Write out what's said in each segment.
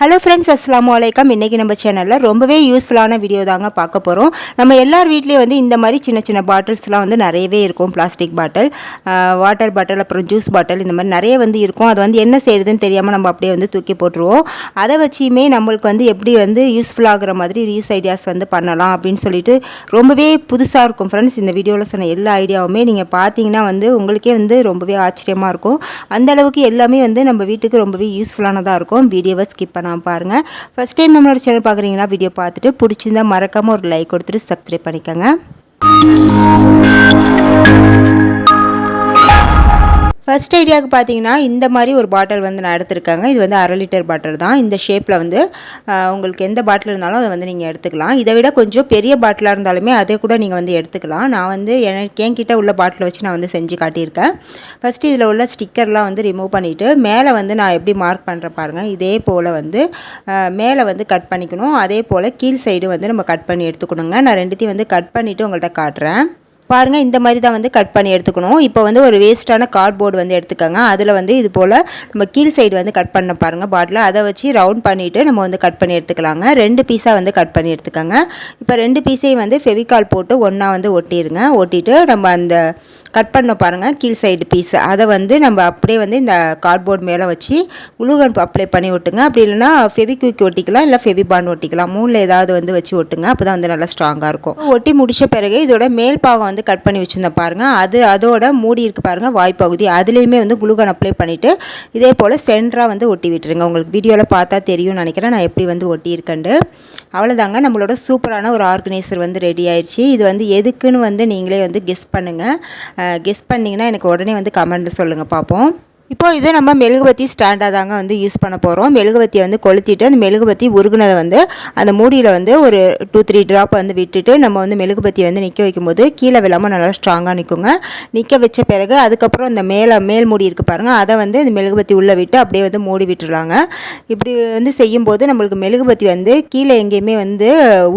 Hello friends அஸ்லாம் வலைக்கம் இன்றைக்கி நம்ம சேனலில் ரொம்பவே யூஸ்ஃபுல்லான வீடியோ தாங்க பார்க்க போகிறோம் நம்ம எல்லார் வீட்லேயும் வந்து இந்த மாதிரி சின்ன சின்ன பாட்டில்ஸ்லாம் வந்து நிறையவே இருக்கும். பிளாஸ்டிக் பாட்டில் வாட்டர் பாட்டில் அப்புறம் ஜூஸ் பாட்டில் இந்த மாதிரி நிறைய வந்து இருக்கும். அது வந்து என்ன செய்யுதுன்னு தெரியாமல் நம்ம அப்படியே வந்து தூக்கி போட்டுருவோம். அதை வச்சியுமே நம்மளுக்கு வந்து எப்படி வந்து யூஸ்ஃபுல்லாகிற மாதிரி ரியூஸ் ஐடியாஸ் வந்து பண்ணலாம் அப்படின்னு சொல்லிட்டு ரொம்பவே புதுசாக இருக்கும் ஃப்ரெண்ட்ஸ் இந்த வீடியோவில் சொன்ன எல்லா ஐடியாவுமே நீங்கள் பார்த்தீங்கன்னா வந்து உங்களுக்கே வந்து ரொம்பவே ஆச்சரியமாக இருக்கும். அந்தளவுக்கு எல்லாமே வந்து நம்ம வீட்டுக்கு ரொம்பவே யூஸ்ஃபுல்லானதாக இருக்கும். வீடியோவை ஸ்கிப் பண்ணாமல் பாருங்கள் ஃபஸ்ட் டைம் நம்மளோட சேனல் பார்க்குறீங்கன்னா வீடியோ பார்த்துட்டு பிடிச்சிருந்தா மறக்காமல் ஒரு லைக் கொடுத்துட்டு சப்ஸ்கிரைப் பண்ணிக்கோங்க. ஃபர்ஸ்ட் ஐடியாவுக்கு பார்த்தீங்கன்னா இந்த மாதிரி ஒரு பாட்டில் வந்து நான் எடுத்திருக்காங்க. இது வந்து அரை லிட்டர் பாட்டில் தான். இந்த ஷேப்பில் வந்து உங்களுக்கு எந்த பாட்டில் இருந்தாலும் அதை வந்து நீங்கள் எடுத்துக்கலாம். இதை விட கொஞ்சம் பெரிய பாட்டிலாக இருந்தாலுமே அதை கூட நீங்கள் வந்து எடுத்துக்கலாம். நான் வந்து எனக்கு என்கிட்ட உள்ள பாட்டில் வச்சு நான் வந்து செஞ்சு காட்டியிருக்கேன். ஃபஸ்ட்டு இதில் உள்ள ஸ்டிக்கர்லாம் வந்து ரிமூவ் பண்ணிவிட்டு மேலே வந்து நான் எப்படி மார்க் பண்ணுறேன் பாருங்கள் இதே போல் வந்து மேலே வந்து கட் பண்ணிக்கணும். அதே போல் கீழ் சைடு வந்து நம்ம கட் பண்ணி எடுத்துக்கணுங்க. நான் ரெண்டுத்தையும் வந்து கட் பண்ணிவிட்டு உங்கள்கிட்ட காட்டுறேன். பாருங்கள் இந்த மாதிரி தான் வந்து கட் பண்ணி எடுத்துக்கணும். இப்போ வந்து ஒரு வேஸ்ட்டான கார்ட்போர்டு வந்து எடுத்துக்கோங்க. அதில் வந்து இது போல் நம்ம கீழ் சைடு வந்து கட் பண்ண பாருங்கள் பாட்டில் அதை வச்சு ரவுண்ட் பண்ணிவிட்டு நம்ம வந்து கட் பண்ணி எடுத்துக்கலாங்க. ரெண்டு பீஸாக வந்து கட் பண்ணி எடுத்துக்கோங்க. இப்போ ரெண்டு பீஸையும் வந்து ஃபெவிகால் போட்டு ஒன்றா வந்து ஒட்டிடுங்க ஒட்டிட்டு நம்ம அந்த கட் பண்ண பாருங்கள் கீழ் சைடு பீஸ் அதை வந்து நம்ம அப்படியே வந்து இந்த கார்ட்போர்ட் மேலே வச்சு குளுகன் அப்ளை பண்ணி ஒட்டுங்க. அப்படி இல்லைனா ஃபெவிக்விக் ஒட்டிக்கலாம் இல்லை ஃபெவிபாண்ட் ஒட்டிக்கலாம். மூணில் ஏதாவது வந்து வச்சு ஒட்டுங்க. அப்போ தான் வந்து நல்லா ஸ்ட்ராங்காக இருக்கும். ஒட்டி முடிச்ச பிறகு இதோட மேல் பாகம் வந்து கட் பண்ணி வச்சுருந்தேன் பாருங்கள் அது அதோட மூடி இருக்கு பாருங்கள் வாய்ப்பகுதி. அதுலேயுமே வந்து குளுகன் அப்ளை பண்ணிவிட்டு இதே போல் சென்டராக வந்து ஒட்டி விட்டுருங்க. உங்களுக்கு வீடியோவில் பார்த்தா தெரியும்னு நினைக்கிறேன். நான் எப்படி வந்து ஒட்டியிருக்கேன்ட்டு. அவ்வளோதாங்க நம்மளோட சூப்பரான ஒரு ஆர்கனைசர் வந்து ரெடி ஆயிடுச்சு இது வந்து எதுக்குன்னு வந்து நீங்களே வந்து கெஸ் பண்ணுங்கள் கெஸ் பண்ணிங்கன்னா எனக்கு உடனே வந்து கமெண்ட் சொல்லுங்கள் பார்ப்போம். இப்போ இது நம்ம மெழுகுபத்தி ஸ்டாண்டாக தாங்க வந்து யூஸ் பண்ண போகிறோம் மெழுகுபத்தியை வந்து கொளுத்திட்டு அந்த மெழுகுபத்தி உருகுனதை வந்து அந்த மூடியில் வந்து ஒரு டூ த்ரீ ட்ராப் வந்து விட்டுட்டு நம்ம வந்து மெழுகுபத்தியை வந்து நிற்க வைக்கும்போது கீழே விழாமல் நல்லா ஸ்ட்ராங்காக நிற்குங்க நிற்க வச்ச பிறகு அதுக்கப்புறம் இந்த மேலே மேல் மூடி இருக்குது பாருங்கள் அதை வந்து இந்த மெழுகுபத்தி உள்ளே விட்டு அப்படியே வந்து மூடி விட்டுருலாங்க இப்படி வந்து செய்யும்போது நம்மளுக்கு மெழுகுபத்தி வந்து கீழே எங்கேயுமே வந்து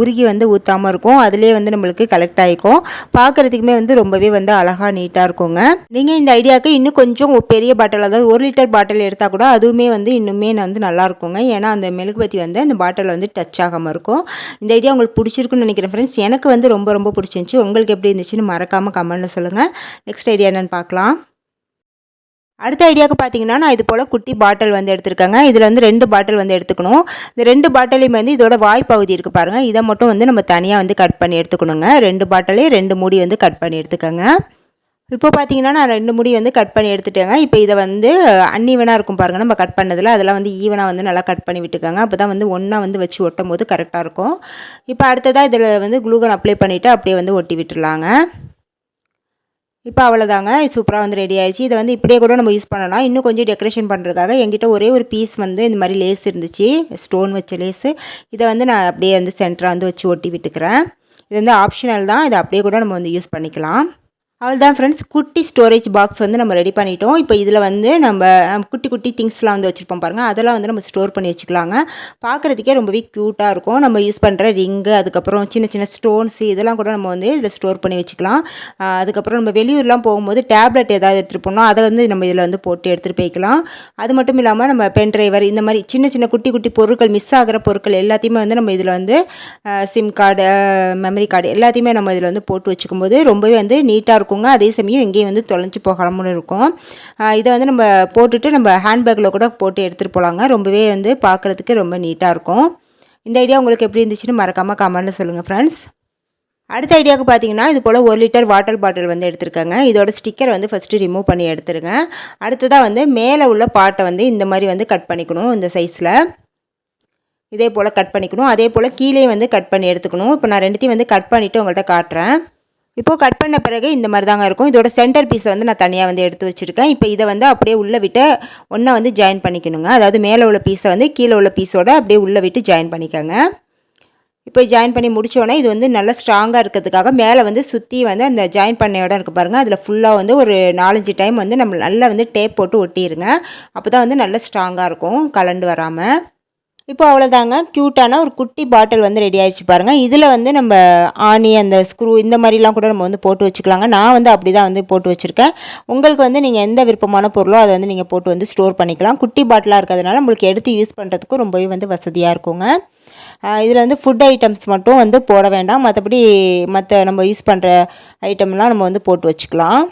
உருகி வந்து ஊற்றாமல் இருக்கும். அதுலேயே வந்து நம்மளுக்கு கலெக்ட் ஆகிக்கும் பார்க்குறதுக்குமே வந்து ரொம்பவே வந்து அழகாக நீட்டாக இருக்குங்க. நீங்கள் இந்த ஐடியாவுக்கு இன்னும் கொஞ்சம் பெரிய பாட்டில் அதாவது ஒரு லிட்டர் பாட்டில் எடுத்தால் கூட அதுவுமே வந்து இன்னுமே வந்து நல்லா இருக்குங்க ஏன்னா அந்த மெழுகுபத்தி வந்து அந்த பாட்டில் வந்து டச் ஆகாமல் இருக்கும். இந்த ஐடியா உங்களுக்கு பிடிச்சிருக்குன்னு நினைக்கிறேன் ஃப்ரெண்ட்ஸ் எனக்கு வந்து ரொம்ப ரொம்ப பிடிச்சிருந்துச்சி. உங்களுக்கு எப்படி இருந்துச்சுன்னு மறக்காமல் கமெண்ட்டில் சொல்லுங்கள் நெக்ஸ்ட் ஐடியா என்னென்னு பார்க்கலாம். அடுத்த ஐடியாவுக்கு பார்த்தீங்கன்னா நான் இது போல் குட்டி பாட்டில் வந்து எடுத்திருக்கேங்க. இதில் வந்து ரெண்டு பாட்டில் வந்து எடுத்துக்கணும். இந்த ரெண்டு பாட்டிலையும் வந்து இதோட வாய்ப்பகுதி இருக்குது பாருங்கள் இதை மட்டும் வந்து நம்ம தனியாக வந்து கட் பண்ணி எடுத்துக்கணுங்க. ரெண்டு பாட்டிலையும் ரெண்டு மூடி வந்து கட் பண்ணி எடுத்துக்கோங்க. இப்போ பார்த்தீங்கன்னா நான் ரெண்டு முடி வந்து கட் பண்ணி எடுத்துட்டேங்க. இப்போ இதை வந்து அன்னிவனாக இருக்கும் பாருங்கள் நம்ம கட் பண்ணதில் அதெல்லாம் வந்து ஈவனாக வந்து நல்லா கட் பண்ணி விட்டுக்கோங்க. அப்போ தான் வந்து ஒன்றா வந்து வச்சு ஒட்டும் போது கரெக்டாக இருக்கும். இப்போ அடுத்ததாக இதில் வந்து குளூகன் அப்ளை பண்ணிவிட்டு அப்படியே வந்து ஒட்டி விட்டுடலாங்க. இப்போ அவ்வளோதாங்க சூப்பராக வந்து ரெடி ஆயிடுச்சு. இதை வந்து இப்படியே கூட நம்ம யூஸ் பண்ணலாம். இன்னும் கொஞ்சம் டெக்கரேஷன் பண்ணுறதுக்காக என்கிட்ட ஒரே ஒரு பீஸ் வந்து இந்த மாதிரி லேஸ் இருந்துச்சு. ஸ்டோன் வச்ச லேஸு இதை வந்து நான் அப்படியே வந்து சென்டராக வந்து வச்சு ஒட்டி விட்டுக்கிறேன். இது வந்து ஆப்ஷனல் தான். இதை அப்படியே கூட நம்ம வந்து யூஸ் பண்ணிக்கலாம். அவ்வளோதான் ஃப்ரெண்ட்ஸ் குட்டி ஸ்டோரேஜ் பாக்ஸ் வந்து நம்ம ரெடி பண்ணிட்டோம். இப்போ இதில் வந்து நம்ம குட்டி குட்டி திங்ஸ்லாம் வந்து வச்சுருப்போம் பாருங்கள் அதெல்லாம் வந்து நம்ம ஸ்டோர் பண்ணி வச்சுக்கலாங்க. பார்க்குறதுக்கே ரொம்பவே க்யூட்டாக இருக்கும். நம்ம யூஸ் பண்ணுற ரிங்கு அதுக்கப்புறம் சின்ன சின்ன ஸ்டோன்ஸ் இதெல்லாம் கூட நம்ம வந்து இதில் ஸ்டோர் பண்ணி வச்சுக்கலாம். அதுக்கப்புறம் நம்ம வெளியூர்லாம் போகும்போது டேப்லெட் ஏதாவது எடுத்துகிட்டு போனோம். அதை வந்து நம்ம இதில் வந்து போட்டு எடுத்துகிட்டு போய்க்கலாம். அது மட்டும் இல்லாமல் நம்ம பென் டிரைவர் இந்த மாதிரி சின்ன சின்ன குட்டி குட்டி பொருட்கள் மிஸ் ஆகிற பொருட்கள் எல்லாத்தையுமே வந்து நம்ம இதில் வந்து சிம் கார்டு மெமரி கார்டு எல்லாத்தையுமே நம்ம இதில் வந்து போட்டு வச்சுக்கும்போது ரொம்பவே வந்து நீட்டாக இருக்கும். இருக்குங்க அதே சமயம் எங்கேயும் வந்து தொலைஞ்சு போகாமல் இருக்கும். இதை வந்து நம்ம போட்டுட்டு நம்ம ஹேண்ட்பேக்கில் கூட போட்டு எடுத்துகிட்டு போகலாங்க ரொம்பவே வந்து பார்க்குறதுக்கு ரொம்ப நீட்டாக இருக்கும். இந்த ஐடியா உங்களுக்கு எப்படி இருந்துச்சுன்னு மறக்காமல் கமெண்ட்டில் சொல்லுங்கள் ஃப்ரெண்ட்ஸ் அடுத்த ஐடியாவுக்கு பார்த்தீங்கன்னா இது போல் ஒரு லிட்டர் வாட்டர் பாட்டில் வந்து எடுத்திருக்கேங்க. இதோட ஸ்டிக்கர் வந்து ஃபஸ்ட்டு ரிமூவ் பண்ணி எடுத்துருங்க. அடுத்ததாக வந்து மேலே உள்ள பாட்டை வந்து இந்த மாதிரி வந்து கட் பண்ணிக்கணும் இந்த சைஸில் இதே போல் கட் பண்ணிக்கணும். அதே போல் கீழே வந்து கட் பண்ணி எடுத்துக்கணும். இப்போ நான் ரெண்டுத்தையும் வந்து கட் பண்ணிவிட்டு உங்கள்கிட்ட காட்டுறேன். இப்போது கட் பண்ண பிறகு இந்த மாதிரி தாங்க இருக்கும். இதோட சென்டர் பீஸை வந்து நான் தனியாக வந்து எடுத்து வச்சுருக்கேன். இப்போ இதை வந்து அப்படியே உள்ளே விட்டு ஒன்றா வந்து ஜாயின் பண்ணிக்கணுங்க. அதாவது மேலே உள்ள பீஸை வந்து கீழே உள்ள பீஸோட அப்படியே உள்ளே விட்டு ஜாயின் பண்ணிக்கோங்க. இப்போ ஜாயின் பண்ணி முடித்தோடனே இது வந்து நல்லா ஸ்ட்ராங்காக இருக்கிறதுக்காக மேலே வந்து சுற்றி வந்து அந்த ஜாயின் பண்ண இடம் இருக்குது பாருங்கள் அதில் ஃபுல்லாக வந்து ஒரு நாலஞ்சு டைம் வந்து நம்ம நல்லா வந்து டேப் போட்டு ஒட்டிடுங்க அப்போ தான் வந்து நல்லா ஸ்ட்ராங்காக இருக்கும் கலண்டு வராமல் இப்போ அவ்வளோதாங்க க்யூட்டான ஒரு குட்டி பாட்டில் வந்து ரெடி ஆயிடுச்சு பாருங்கள் இதில் வந்து நம்ம ஆணி அந்த ஸ்க்ரூ இந்த மாதிரிலாம் கூட நம்ம வந்து போட்டு வச்சுக்கலாங்க. நான் வந்து அப்படி தான் வந்து போட்டு வச்சுருக்கேன். உங்களுக்கு வந்து நீங்கள் எந்த விருப்பமான பொருளோ அதை வந்து நீங்கள் போட்டு வந்து ஸ்டோர் பண்ணிக்கலாம். குட்டி பாட்டிலாக இருக்கிறதுனால நம்மளுக்கு எடுத்து யூஸ் பண்ணுறதுக்கும் ரொம்பவே வந்து வசதியாக இருக்குங்க. இதில் வந்து ஃபுட் ஐட்டம்ஸ் மட்டும் வந்து போட வேண்டாம். மற்றபடி மற்ற நம்ம யூஸ் பண்ணுற ஐட்டம்லாம் நம்ம வந்து போட்டு வச்சுக்கலாம்.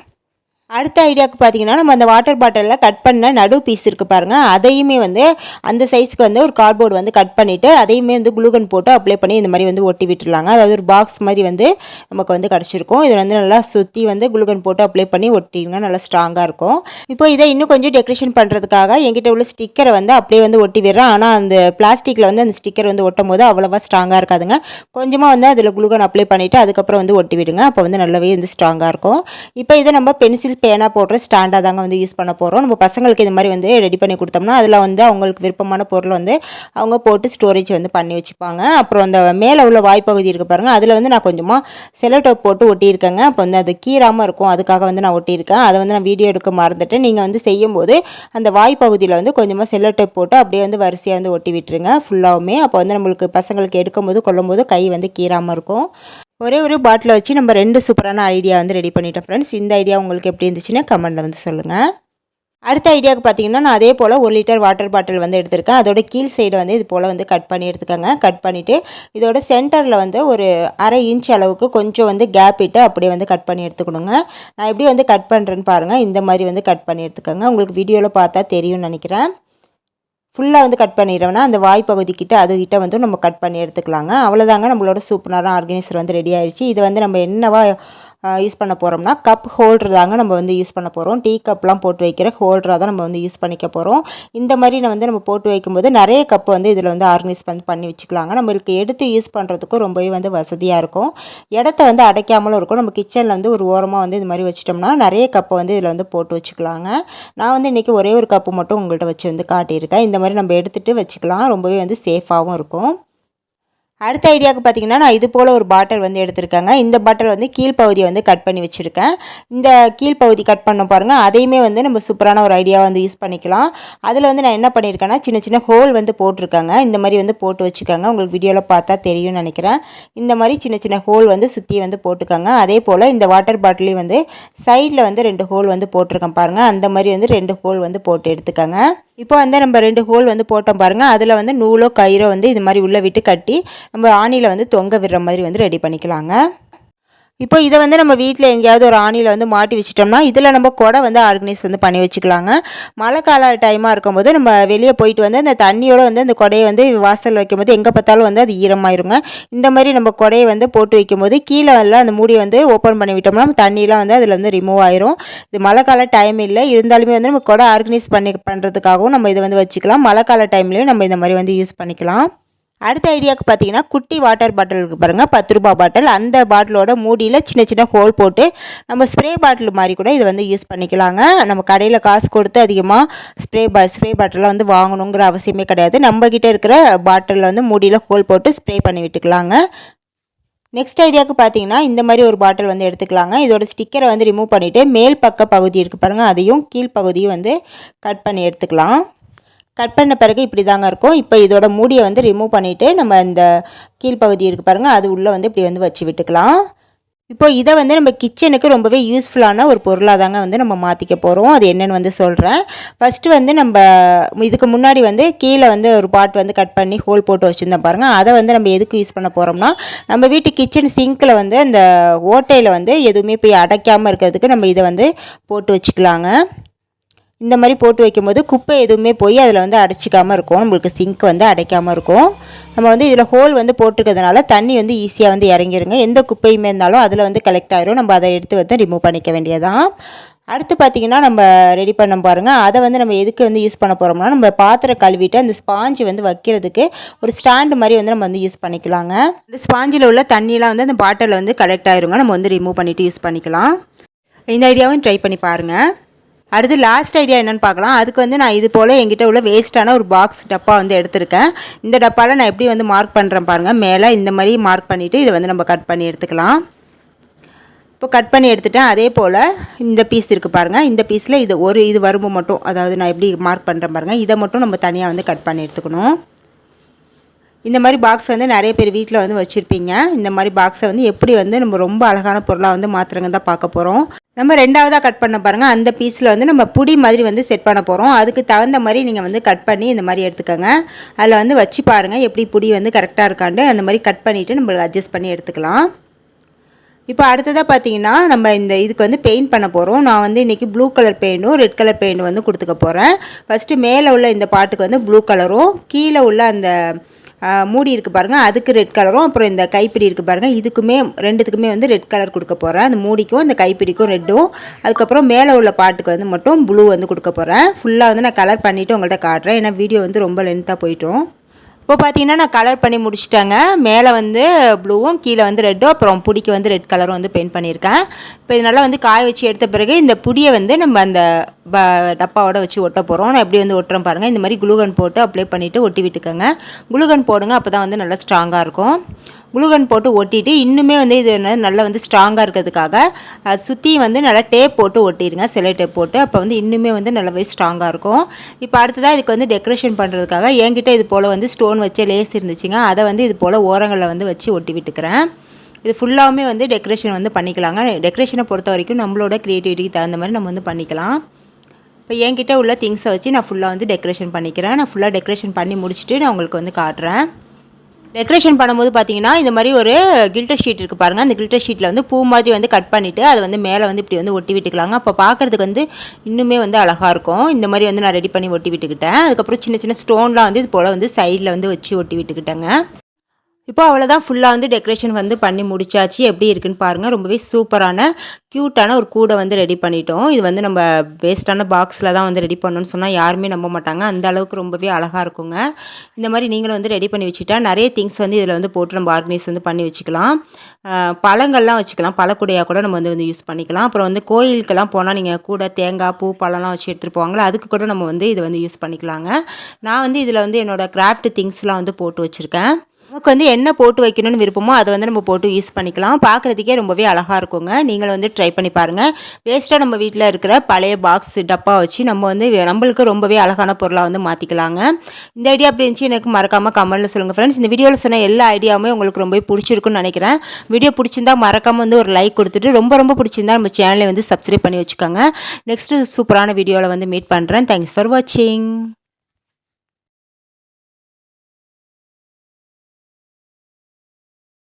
அடுத்த ஐடியாவுக்கு பார்த்தீங்கன்னா நம்ம அந்த வாட்டர் பாட்டிலில் கட் பண்ண நடு பீஸ் இருக்குது பாருங்கள் அதையுமே வந்து அந்த சைஸ்க்கு வந்து ஒரு கார்ட்போர்டு வந்து கட் பண்ணிவிட்டு அதையுமே வந்து குளுகன் போட்டு அப்ளை பண்ணி இந்த மாதிரி வந்து ஒட்டி விட்டுருலாங்க அதாவது ஒரு பாக்ஸ் மாதிரி வந்து நமக்கு வந்து கிடச்சிருக்கும். இதில் வந்து நல்லா சுற்றி வந்து குளுகன் போட்டு அப்ளை பண்ணி ஒட்டிடுங்க நல்லா ஸ்ட்ராங்காக இருக்கும். இப்போ இதை இன்னும் கொஞ்சம் டெக்கரேஷன் பண்ணுறதுக்காக எங்கிட்ட உள்ள ஸ்டிக்கரை வந்து அப்படியே வந்து ஒட்டி விடுறேன். ஆனால் அந்த பிளாஸ்டிக்கில் வந்து அந்த ஸ்டிக்கர் வந்து ஒட்டும் போது அவ்வளோவா ஸ்ட்ராங்காக இருக்காதுங்க. கொஞ்சமாக வந்து அதில் குளுகன் அப்ளை பண்ணிவிட்டு அதுக்கப்புறம் வந்து ஒட்டி விடுங்க. அப்போ வந்து நல்லாவே வந்து ஸ்ட்ராங்காக இருக்கும். இப்போ இதை நம்ம பென்சில் பேனா போடுற ஸ்டாண்டாக தாங்க வந்து யூஸ் பண்ண போகிறோம் நம்ம பசங்களுக்கு இது மாதிரி வந்து ரெடி பண்ணி கொடுத்தோம்னா அதில் வந்து அவங்களுக்கு விருப்பமான பொருள் வந்து அவங்க போட்டு ஸ்டோரேஜ் வந்து பண்ணி வச்சுப்பாங்க. அப்புறம் அந்த மேலே உள்ள வாய்ப்பகுதி இருக்குது பாருங்கள் அதில் வந்து நான் கொஞ்சமாக செலோடோப் போட்டு ஒட்டியிருக்கேங்க. அப்போ வந்து அது கீராமல் இருக்கும் அதுக்காக வந்து நான் ஒட்டியிருக்கேன். அதை வந்து நான் வீடியோ எடுக்க மறந்துட்டேன் நீங்கள் வந்து செய்யும்போது அந்த வாய்ப்பகுதியில் வந்து கொஞ்சமாக செல்லோடோப் போட்டு அப்படியே வந்து வரிசையாக வந்து ஒட்டி விட்டுருங்க ஃபுல்லாகவுமே அப்போ வந்து நம்மளுக்கு பசங்களுக்கு எடுக்கும்போது கொள்ளும்போது கை வந்து கீராமல் இருக்கும். ஒரே ஒரு பாட்டிலை வச்சு நம்ம ரெண்டு சூப்பரான ஐடியா வந்து ரெடி பண்ணிட்டோம் ஃப்ரெண்ட்ஸ் இந்த ஐடியா உங்களுக்கு எப்படி இருந்துச்சுன்னா கமெண்ட்டில் வந்து சொல்லுங்கள் அடுத்த ஐடியாவுக்கு பார்த்தீங்கன்னா நான் அதே போல் ஒரு லிட்டர் வாட்டர் பாட்டில் வந்து எடுத்திருக்கேன். அதோட கீழ் சைடு வந்து இது போல் வந்து கட் பண்ணி எடுத்துக்கோங்க. கட் பண்ணிவிட்டு இதோட சென்டரில் வந்து ஒரு அரை இன்ச் அளவுக்கு கொஞ்சம் வந்து கேப் இட்டு அப்படியே வந்து கட் பண்ணி எடுத்துக்கணுங்க. நான் எப்படி வந்து கட் பண்ணுறேன்னு பாருங்கள் இந்த மாதிரி வந்து கட் பண்ணி எடுத்துக்கோங்க. உங்களுக்கு வீடியோவில் பார்த்தா தெரியும்னு நினைக்கிறேன். ஃபுல்லாக வந்து கட் பண்ணிடுறோம்னா அந்த வாய் பகுதிக்கிட்ட அதுக்கிட்ட வந்து நம்ம கட் பண்ணி எடுத்துக்கலாங்க. அவ்வளோதாங்க நம்மளோட சூப்பரான ஆர்கனைசர் வந்து ரெடி ஆயிடுச்சு. இது வந்து நம்ம என்னவா யூஸ் பண்ண போகிறோம்னா கப் ஹோல்டர் தாங்க நம்ம வந்து யூஸ் பண்ண போகிறோம் டீ கப்லாம் போட்டு வைக்கிற ஹோல்டராக தான் நம்ம வந்து யூஸ் பண்ணிக்க போகிறோம் இந்த மாதிரி நான் வந்து நம்ம போட்டு வைக்கும்போது நிறைய கப் வந்து இதில் வந்து ஆர்கனைஸ் பண்ணி பண்ணி வச்சுக்கலாங்க. நம்மளுக்கு எடுத்து யூஸ் பண்ணுறதுக்கும் ரொம்பவே வந்து வசதியாக இருக்கும். இடத்த வந்து அடைக்காமலும் இருக்கும். நம்ம கிச்சனில் வந்து ஒரு ஓரமாக வந்து இது மாதிரி வச்சிட்டோம்னா நிறைய கப்பை வந்து இதில் வந்து போட்டு வச்சுக்கலாங்க. நான் வந்து இன்றைக்கி ஒரே ஒரு கப்பு மட்டும் உங்கள்கிட்ட வச்சு வந்து காட்டியிருக்கேன். இந்த மாதிரி நம்ம எடுத்துகிட்டு வச்சுக்கலாம். ரொம்பவே வந்து சேஃபாகவும் இருக்கும். அடுத்த ஐடியாவுக்கு பார்த்திங்கன்னா நான் இது போல் ஒரு பாட்டில் வந்து எடுத்திருக்கேங்க. இந்த பாட்டில் வந்து கீழ்ப்பகுதியை வந்து கட் பண்ணி வச்சுருக்கேன். இந்த கீழ்ப்பகுதி கட் பண்ண பாருங்கள் அதையுமே வந்து நம்ம சூப்பரான ஒரு ஐடியா வந்து யூஸ் பண்ணிக்கலாம். அதில் வந்து நான் என்ன பண்ணியிருக்கேன்னா சின்ன சின்ன ஹோல் வந்து போட்டிருக்காங்க. இந்த மாதிரி வந்து போட்டு வச்சுக்கோங்க. உங்களுக்கு வீடியோவில் பார்த்தா தெரியும்னு நினைக்கிறேன். இந்த மாதிரி சின்ன சின்ன ஹோல் வந்து சுற்றி வந்து போட்டுக்கோங்க. அதே போல் இந்த வாட்டர் பாட்டிலையும் வந்து சைடில் வந்து ரெண்டு ஹோல் வந்து போட்டிருக்கேன் பாருங்கள் அந்த மாதிரி வந்து ரெண்டு ஹோல் வந்து போட்டு எடுத்துக்கோங்க. இப்போ வந்து நம்ம ரெண்டு ஹோல் வந்து போட்டோம் பாருங்கள் அதில் வந்து நூலோ கயிறோ வந்து இது மாதிரி உள்ளே விட்டு கட்டி நம்ம ஆணியில் வந்து தொங்க விடுற மாதிரி வந்து ரெடி பண்ணிக்கலாங்க. இப்போ இதை வந்து நம்ம வீட்டில் எங்கேயாவது ஒரு ஆணியில் வந்து மாட்டி வச்சிட்டோம்னா இதில் நம்ம கொடை வந்து ஆர்கனைஸ் வந்து பண்ணி வச்சுக்கலாங்க. மழை கால டைமாக இருக்கும்போது நம்ம வெளியே போயிட்டு வந்து அந்த தண்ணியோடு வந்து அந்த கொடையை வந்து வாசல் வைக்கும்போது எங்கே பார்த்தாலும் வந்து அது ஈரமாயிருங்க. இந்த மாதிரி நம்ம கொடையை வந்து போட்டு வைக்கும்போது கீழே எல்லாம் அந்த மூடியை வந்து ஓப்பன் பண்ணி விட்டோம்னா தண்ணியெலாம் வந்து அதில் வந்து ரிமூவ் ஆயிரும். இது மழை கால டைம் இல்லை. இருந்தாலுமே வந்து நம்ம கொடை ஆர்கனைஸ் பண்ணி பண்ணுறதுக்காகவும் நம்ம இதை வந்து வச்சுக்கலாம். மழை கால டைம்லேயும் நம்ம இந்த மாதிரி வந்து யூஸ் பண்ணிக்கலாம். அடுத்த ஐடியாவுக்கு பார்த்தீங்கன்னா குட்டி வாட்டர் பாட்டில் இருக்குது பாருங்கள் பத்து ரூபா பாட்டில். அந்த பாட்டிலோட மூடியில் சின்ன சின்ன ஹோல் போட்டு நம்ம ஸ்ப்ரே பாட்டில் மாதிரி கூட இதை வந்து யூஸ் பண்ணிக்கலாங்க. நம்ம கடையில் காசு கொடுத்து அதிகமாக ஸ்ப்ரே பா ஸ்ப்ரே பாட்டிலாம் வந்து வாங்கணுங்கிற அவசியமே கிடையாது. நம்மக்கிட்ட இருக்கிற பாட்டிலில் வந்து மூடியில் ஹோல் போட்டு ஸ்ப்ரே பண்ணி விட்டுக்கலாங்க. நெக்ஸ்ட் ஐடியாவுக்கு பார்த்தீங்கன்னா இந்த மாதிரி ஒரு பாட்டில் வந்து எடுத்துக்கலாங்க. இதோட ஸ்டிக்கரை வந்து ரிமூவ் பண்ணிவிட்டு மேல் பக்க பகுதி இருக்குது பாருங்கள் அதையும் கீழ்ப்பகுதியும் வந்து கட் பண்ணி எடுத்துக்கலாம். கட் பண்ண பிறகு இப்படி தாங்க இருக்கும். இப்போ இதோட மூடியை வந்து ரிமூவ் பண்ணிவிட்டு நம்ம இந்த கீழ்ப்பகுதி இருக்குது பாருங்கள் அது உள்ளே வந்து இப்படி வந்து வச்சு விட்டுக்கலாம். இப்போ இதை வந்து நம்ம கிச்சனுக்கு ரொம்பவே யூஸ்ஃபுல்லான ஒரு பொருளாக தாங்க வந்து நம்ம மாற்றிக்க போகிறோம் அது என்னென்னு வந்து சொல்கிறேன் ஃபஸ்ட்டு வந்து நம்ம இதுக்கு முன்னாடி வந்து கீழே வந்து ஒரு பாட் வந்து கட் பண்ணி ஹோல் போட்டு வச்சுருந்தோம் பாருங்கள் அதை வந்து நம்ம எதுக்கு யூஸ் பண்ண போகிறோம்னா நம்ம வீட்டு கிச்சன் சிங்கில் வந்து அந்த ஓட்டையில் வந்து எதுவுமே போய் அடைக்காமல் இருக்கிறதுக்கு நம்ம இதை வந்து போட்டு வச்சுக்கலாங்க. இந்த மாதிரி போட்டு வைக்கும்போது குப்பை எதுவுமே போய் அதில் வந்து அடைச்சிக்காமல் இருக்கும். நம்மளுக்கு சிங்க் வந்து அடைக்காமல் இருக்கும். நம்ம வந்து இதில் ஹோல் வந்து போட்டிருக்கிறதுனால தண்ணி வந்து ஈஸியாக வந்து இறங்கிருங்க. எந்த குப்பையுமே இருந்தாலும் அதில் வந்து கலெக்ட் ஆகிரும் நம்ம அதை எடுத்து வந்து ரிமூவ் பண்ணிக்க வேண்டியதான் அடுத்து பார்த்திங்கன்னா நம்ம ரெடி பண்ண பாருங்கள் அதை வந்து நம்ம எதுக்கு வந்து யூஸ் பண்ண போகிறோம்னா நம்ம பாத்திரம் கழுவிட்டு அந்த ஸ்பாஞ்சு வந்து வைக்கிறதுக்கு ஒரு ஸ்டாண்டு மாதிரி வந்து நம்ம வந்து யூஸ் பண்ணிக்கலாங்க. இந்த ஸ்பாஞ்சில் உள்ள தண்ணியெலாம் வந்து அந்த பாட்டிலில் வந்து கலெக்ட் ஆயிருங்க. நம்ம வந்து ரிமூவ் பண்ணிவிட்டு யூஸ் பண்ணிக்கலாம். இந்த ஐடியாவும் ட்ரை பண்ணி பாருங்கள் அடுத்து லாஸ்ட் ஐடியா என்னென்னு பார்க்கலாம். அதுக்கு வந்து நான் இது போல் எங்கிட்ட உள்ள வேஸ்ட்டான ஒரு பாக்ஸ் டப்பா வந்து எடுத்திருக்கேன். இந்த டப்பாவில் நான் எப்படி வந்து மார்க் பண்ணுறேன் பாருங்கள் மேலே இந்த மாதிரி மார்க் பண்ணிவிட்டு இதை வந்து நம்ம கட் பண்ணி எடுத்துக்கலாம். இப்போ கட் பண்ணி எடுத்துட்டேன். அதே போல் இந்த பீஸ் இருக்குது பாருங்கள் இந்த பீஸில் இது ஒரு இது வரும்பு மட்டும் அதாவது நான் எப்படி மார்க் பண்ணுறேன் பாருங்கள் இதை மட்டும் நம்ம தனியாக வந்து கட் பண்ணி எடுத்துக்கணும். இந்த மாதிரி பாக்ஸ் வந்து நிறைய பேர் வீட்டில் வந்து வச்சுருப்பீங்க. இந்த மாதிரி பாக்ஸை வந்து எப்படி வந்து நம்ம ரொம்ப அழகான பொருளாக வந்து மாத்திரங்க தான் பார்க்க போகிறோம் நம்ம ரெண்டாவதாக கட் பண்ண பாருங்கள் அந்த பீஸில் வந்து நம்ம புடி மாதிரி வந்து செட் பண்ண போகிறோம் அதுக்கு தகுந்த மாதிரி நீங்கள் வந்து கட் பண்ணி இந்த மாதிரி எடுத்துக்கோங்க. அதில் வந்து வச்சு பாருங்கள் எப்படி புடி வந்து கரெக்டாக இருக்காண்டு அந்த மாதிரி கட் பண்ணிவிட்டு நம்மளுக்கு அட்ஜஸ்ட் பண்ணி எடுத்துக்கலாம். இப்போ அடுத்ததாக பார்த்தீங்கன்னா நம்ம இந்த இதுக்கு வந்து பெயிண்ட் பண்ண போகிறோம் நான் வந்து இன்றைக்கி ப்ளூ கலர் பெயிண்ட்டும் ரெட் கலர் பெயிண்ட் வந்து கொடுத்துக்க போகிறேன் ஃபஸ்ட்டு மேலே உள்ள இந்த பாட்டுக்கு வந்து ப்ளூ கலரும் கீழே உள்ள அந்த மூடி இருக்குது பாருங்கள் அதுக்கு ரெட் கலரும் அப்புறம் இந்த கைப்பிடி இருக்குது பாருங்கள் இதுக்குமே ரெண்டுத்துக்குமே வந்து ரெட் கலர் கொடுக்க போகிறேன் அந்த மூடிக்கும் அந்த கைப்பிடிக்கும் ரெட்டும். அதுக்கப்புறம் மேலே உள்ள பாட்டுக்கு வந்து மட்டும் ப்ளூ வந்து கொடுக்க போகிறேன் ஃபுல்லாக வந்து நான் கலர் பண்ணிவிட்டு உங்கள்கிட்ட காட்டுறேன். ஏன்னா வீடியோ வந்து ரொம்ப லென்த்தாக போயிட்டோம். இப்போ பார்த்தீங்கன்னா நான் கலர் பண்ணி முடிச்சிட்டேங்க. மேலே வந்து ப்ளூவும் கீழே வந்து ரெட்டும் அப்புறம் பிடிக்கு வந்து ரெட் கலரும் வந்து பெயிண்ட் பண்ணியிருக்கேன். இப்போ இது நல்லா வந்து காய வச்சு எடுத்த பிறகு இந்த புடியை வந்து நம்ம அந்த ப டப்பாவோட வச்சு ஒட்ட போகிறோம் நான் எப்படி வந்து ஒட்டுறோம் பாருங்கள் இந்த மாதிரி குளுகன் போட்டு அப்ளை பண்ணிவிட்டு ஒட்டி விட்டுக்கோங்க. குளுகன் போடுங்க அப்போ தான் வந்து நல்லா ஸ்ட்ராங்காக இருக்கும். குளுகன் போட்டு ஒட்டிட்டு இன்னுமே வந்து இது நல்லா வந்து ஸ்ட்ராங்காக இருக்கிறதுக்காக சுற்றி வந்து நல்லா டேப் போட்டு ஒட்டிடுங்க சிலை டேப் போட்டு. அப்போ வந்து இன்னுமே வந்து நல்லாவே ஸ்ட்ராங்காக இருக்கும். இப்போ அடுத்ததாக இதுக்கு வந்து டெக்கரேஷன் பண்ணுறதுக்காக என்கிட்ட இது போல் வந்து ஸ்டோன் வச்ச லேஸ் இருந்துச்சுங்க. அதை வந்து இது போல் ஓரங்களில் வந்து வச்சு ஒட்டி விட்டுக்கிறேன். இது ஃபுல்லாகவுமே வந்து டெக்கரேஷன் வந்து பண்ணிக்கலாங்க. டெக்கரேஷனை பொறுத்த வரைக்கும் நம்மளோட க்ரியேட்டிவிட்டிக்கு தகுந்த மாதிரி நம்ம வந்து பண்ணிக்கலாம். இப்போ என்கிட்ட உள்ள திங்ஸை வச்சு நான் ஃபுல்லாக வந்து டெக்கரேஷன் பண்ணிக்கிறேன். நான் ஃபுல்லாக டெக்கரேஷன் பண்ணி முடிச்சுட்டு நான் உங்களுக்கு வந்து காட்டுறேன். டெக்கரேஷன் பண்ணும்போது பார்த்தீங்கன்னா இந்த மாதிரி ஒரு கில்டர் ஷீட் இருக்குது பாருங்கள் அந்த கில்டர் ஷீட்டில் வந்து பூ மாதிரி வந்து கட் பண்ணிவிட்டு அதை வந்து மேலே வந்து இப்படி வந்து ஒட்டி விட்டுக்கலாங்க. அப்போ பார்க்குறதுக்கு வந்து இன்னுமே வந்து அழகாக இருக்கும். இந்த மாதிரி வந்து நான் ரெடி பண்ணி ஒட்டி விட்டுக்கிட்டேன். அதுக்கப்புறம் சின்ன சின்ன ஸ்டோன்லாம் வந்து இது போல் வந்து சைடில் வந்து வச்சு ஒட்டி விட்டுக்கிட்டேங்க. இப்போ அவ்வளோதான் ஃபுல்லாக வந்து டெக்கரேஷன் வந்து பண்ணி முடிச்சாச்சு. எப்படி இருக்குன்னு பாருங்கள் ரொம்பவே சூப்பரான க்யூட்டான ஒரு கூடை வந்து ரெடி பண்ணிட்டோம். இது வந்து நம்ம வேஸ்ட்டான பாக்ஸில் தான் வந்து ரெடி பண்ணணும்னு சொன்னால் யாருமே நம்ப மாட்டாங்க. அந்த அளவுக்கு ரொம்பவே அழகாக இருக்குங்க. இந்த மாதிரி நீங்களும் வந்து ரெடி பண்ணி வச்சுட்டா நிறைய திங்ஸ் வந்து இதில் வந்து போட்டு நம்ம ஆர்கனைஸ் வந்து பண்ணி வச்சுக்கலாம். பழங்கள்லாம் வச்சுக்கலாம். பழக்கூடையாக கூட நம்ம வந்து வந்து யூஸ் பண்ணிக்கலாம். அப்புறம் வந்து கோயிலுக்கெல்லாம் போனால் நீங்கள் கூட தேங்காய் பூ பழம்லாம் வச்சு எடுத்துகிட்டு போவாங்களா அதுக்கு கூட நம்ம வந்து இதை வந்து யூஸ் பண்ணிக்கலாங்க. நான் வந்து இதில் வந்து என்னோடய கிராஃப்ட் திங்ஸ்லாம் வந்து போட்டு வச்சுருக்கேன். நமக்கு வந்து என்ன போட்டு வைக்கணும்னு விருப்பமோ அதை வந்து நம்ம போட்டு யூஸ் பண்ணிக்கலாம். பார்க்குறதுக்கே ரொம்பவே அழகாக இருக்குங்க. நீங்கள் வந்து ட்ரை பண்ணி பாருங்கள் வேஸ்ட்டாக நம்ம வீட்டில் இருக்கிற பழைய பாக்ஸ் டப்பா வச்சு நம்ம வந்து நம்மளுக்கு ரொம்பவே அழகான பொருளாக வந்து மாற்றிக்கலாங்க இந்த ஐடியா அப்படி இருந்துச்சு எனக்கு மறக்காமல் கமெண்ட்டில் சொல்லுங்கள் ஃப்ரெண்ட்ஸ் இந்த வீடியோவில் சொன்ன எல்லா ஐடியாவுமே உங்களுக்கு ரொம்ப பிடிச்சிருக்குன்னு நினைக்கிறேன். வீடியோ பிடிச்சிருந்தா மறக்காமல் வந்து ஒரு லைக் கொடுத்துட்டு ரொம்ப ரொம்ப பிடிச்சிருந்தா நம்ம சேனலை வந்து சப்ஸ்கிரைப் பண்ணி வச்சுக்கோங்க. நெக்ஸ்ட்டு சூப்பரான வீடியோவில் வந்து மீட் பண்ணுறேன் தேங்க்ஸ் ஃபார் வாட்சிங்